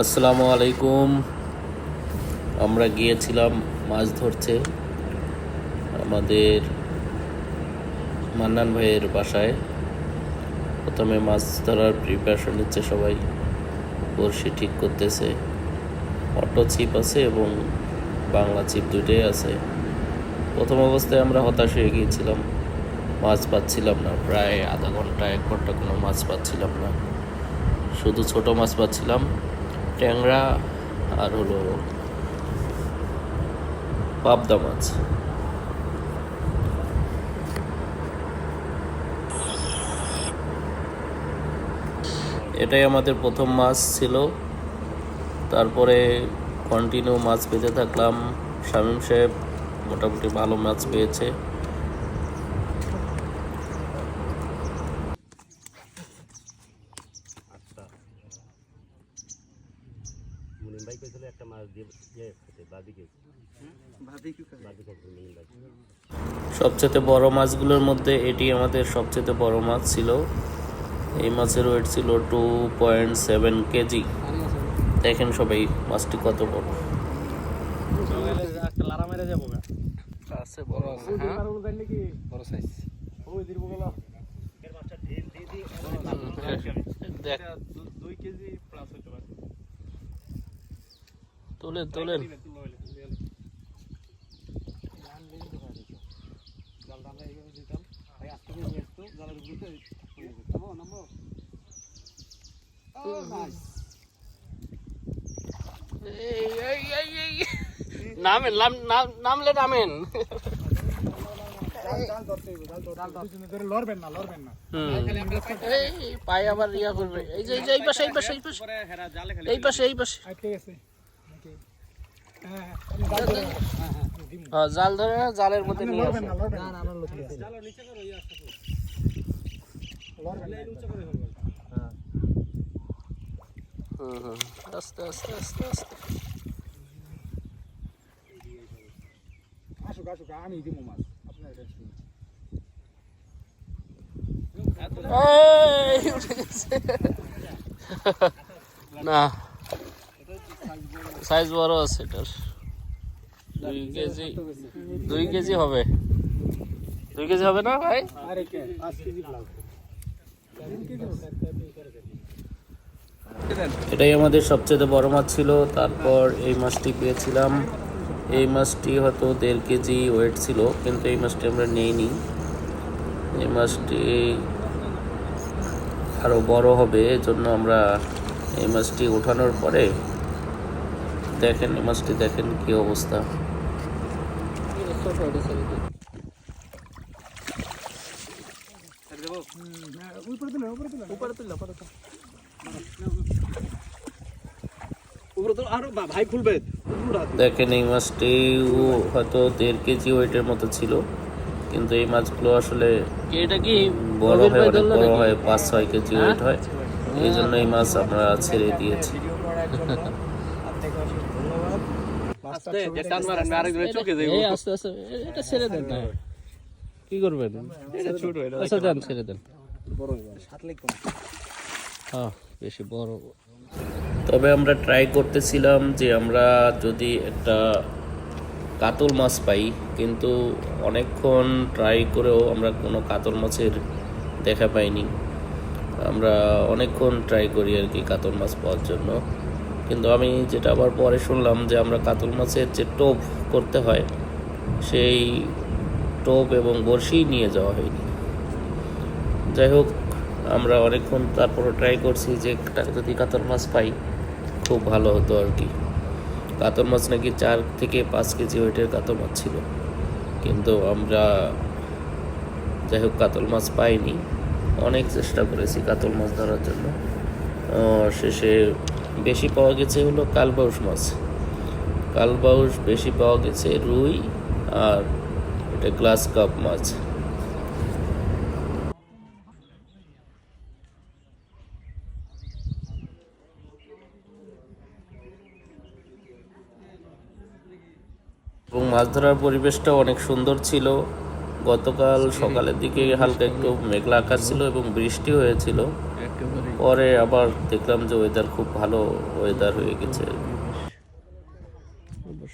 আসসালামু আলাইকুম। আমরা গিয়েছিলাম মাছ ধরতে আমাদের মান্নান ভাইয়ের বাসায়। প্রথমে মাছ ধরার প্রিপারেশন নিচ্ছে সবাই। বড়শি ঠিক করতেছে। অটো ছিপ আছে এবং বাংলা ছিপ দুইটাই আছে। প্রথম অবস্থায় আমরা হতাশ হয়ে গিয়েছিলাম। মাছ পাচ্ছিলাম না। প্রায় আধা ঘণ্টা, এক ঘণ্টা কোনো মাছ পাচ্ছিলাম না। শুধু ছোট মাছ পাচ্ছিলাম। ট্যাংরা আর হলো পাবদা মাছ। এটাই আমাদের প্রথম মাছ ছিল। তারপরে কন্টিনিউ মাছ পেতে থাকলাম। শামীম সাহেব মোটামুটি ভালো মাছ পেয়েছে আচ্ছা মুনিম ভাই কইছিল একটা মাছ দিয়ে ইয়ে খেতে বাদিকে বাদিকে খাইছে মুনিম ভাই সবচেয়ে বড় মাছগুলোর মধ্যে এটি আমাদের সবচেয়ে বড় মাছ ছিল। এই মাছের ওয়েট ছিল টু পয়েন্ট সেভেন কেজি। দেখেন সবাই মাছটি কত বড়। আছে বড় আছে হ্যাঁ বড় সাইজ দেখ তোলেন তোলেন। এই, এই, এই, এই। নামেন নাম নাম- নামলে নামেন। এই পায়ে আবার ইয়া করবে। এই যে এই যে এই পাশে এই পাশে এই পাশে। এই পাশে এই পাশে। জাল ধরে না, জালের মধ্যে নিয়ে আসে। আস্তে আস্তে আস্তে আস্তে। আমি। না। সাইজ বড় আছে এটার। দুই কেজি দুই কেজি হবে। দুই কেজি হবে না ভাই? এটাই আমাদের সবচেয়ে বড় মাছ ছিল। তারপর এই মাছটি পেয়েছিলাম। এই মাছটি হয়তো দেড় কেজি ওয়েট ছিল, কিন্তু এই মাছটি আমরা নেইনি। এই মাছটি আরও বড় হবে, এজন্য আমরা এই মাছটি ওঠানোর পরে দেখেন এই মাছটি দেখেন কি অবস্থা। দেখেন এই মাছটি হয়তো দেড় কেজি ওয়েটের মতো ছিল কিন্তু এই মাছগুলো আসলে এটা কি বড় হয় অনেক বড় হয় পাঁচ ছয় কেজি ওয়েট হয়। এই জন্য এই মাছ আমরা ছেড়ে দিয়েছি। আস্তে যে টান মারেন আমি আরেকজন চোখে যাই এই আস্তে আস্তে এটা ছেড়ে দেন না। কি করবেন? এটা ছোট আচ্ছা দেন ছেড়ে দেন। বড় সাত লাখ কম হ্যাঁ বেশি বড়। তবে আমরা ট্রাই করতেছিলাম যে আমরা যদি একটা কাতল মাছ পাই কিন্তু অনেকক্ষণ ট্রাই করেও আমরা কোনো কাতল মাছের দেখা পাইনি। আমরা অনেকক্ষণ ট্রাই করি আর কি কাতল মাছ পাওয়ার জন্য। কিন্তু আমি যেটা আবার পরে শুনলাম যে আমরা কাতল মাছের যে টোপ করতে হয়, সেই টোপ এবং বড়শি নিয়ে যাওয়া হয়নি। যাই হোক, আমরা অনেকক্ষণ তারপরে ট্রাই করছি যে যদি কাতল মাছ পাই, খুব ভালো হতো আর কি। কাতল মাছ নাকি চার থেকে পাঁচ কেজি ওয়েটের কাতল মাছ ছিল। কিন্তু আমরা যাই হোক, কাতল মাছ পাইনি। অনেক চেষ্টা করেছি কাতল মাছ ধরার জন্য। শেষে বেশি পাওয়া গেছে হলো কালবাউস মাছ। কালবাউস বেশি পাওয়া গেছে রুই আর এটা গ্লাস কাপ মাছ। এবং মাছ ধরার পরিবেশটা অনেক সুন্দর ছিল। গতকাল সকালের দিকে হালকা একটু মেঘলা আকাশ ছিল এবং বৃষ্টি হয়েছিল। পরে আবার দেখলাম যে ওয়েদার খুব ভালো ওয়েদার হয়ে গেছে।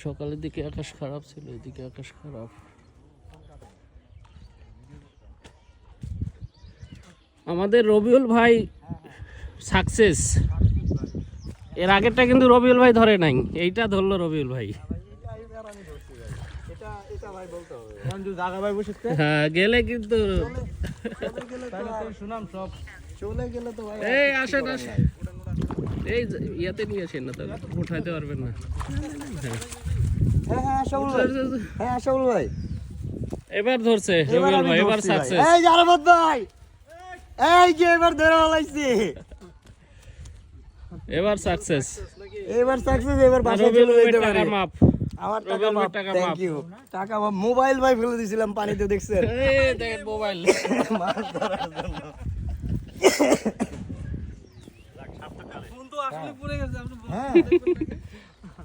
সকালের দিকে আকাশ খারাপ ছিল এদিকে আকাশ খারাপ। আমাদের রবিউল ভাই সাকসেস এর আগেরটা কিন্তু রবিউল ভাই ধরে নাই এইটা ধরলো রবিউল ভাই। এটা এটা ভাই বলতে হবে। হ্যাঁ গেলে কিন্তু সুনাম সব। চলে গেলে তো ভাই এই আসেন আসেন। এই ইয়াতে নিয়ে আসেন না তাহলে উঠাইতে পারবেন না। হ্যাঁ হ্যাঁ ভাই। হ্যাঁ এবার ধরছে রবিউল ভাই এবার। সাকসেস এই যে ভাই। এই যে এবার ধরে ফেলাইছি। এবার সাকসেস এবার সাকসেস এবার রবিউল চলে যেতে পারি। মাপ। আমার টাকা টাকা থ্যাংক ইউ টাকা মাপ মোবাইল ভাই ফেলে দিয়েছিলাম পানিতে দেখছেন। দেখেন মোবাইল মাছ ধরার জন্য। হ্যাঁ।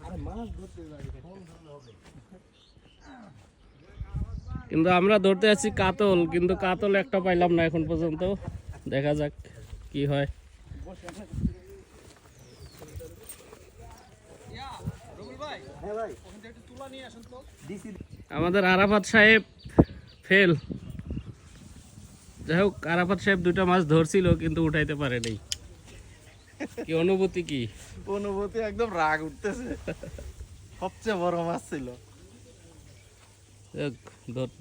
আরে মাছ ধরতে যাই কিন্তু আমরা ধরতে আছি কাতল কিন্তু কাতল একটা পাইলাম না এখন পর্যন্ত। দেখা যাক কি হয়। আমাদের আরাফাত সাহেব ফেল যাই হোক আরাফাত সাহেব দুটা মাছ ধরছিল কিন্তু উঠাইতে পারে নাই কি অনুভূতি কি? অনুভূতি একদম রাগ উঠতেছে। সবচেয়ে বড় মাছ ছিল।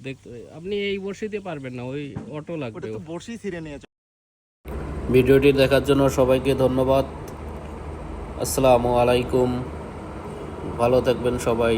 দেখতে আপনি এই বর্ষিতে পারবেন না ওই অটো লাগবে। বসি ছিঁড়ে নিয়েছে। ভিডিওটি দেখার জন্য সবাইকে ধন্যবাদ। আসসালামু আলাইকুম। ভালো থাকবেন সবাই।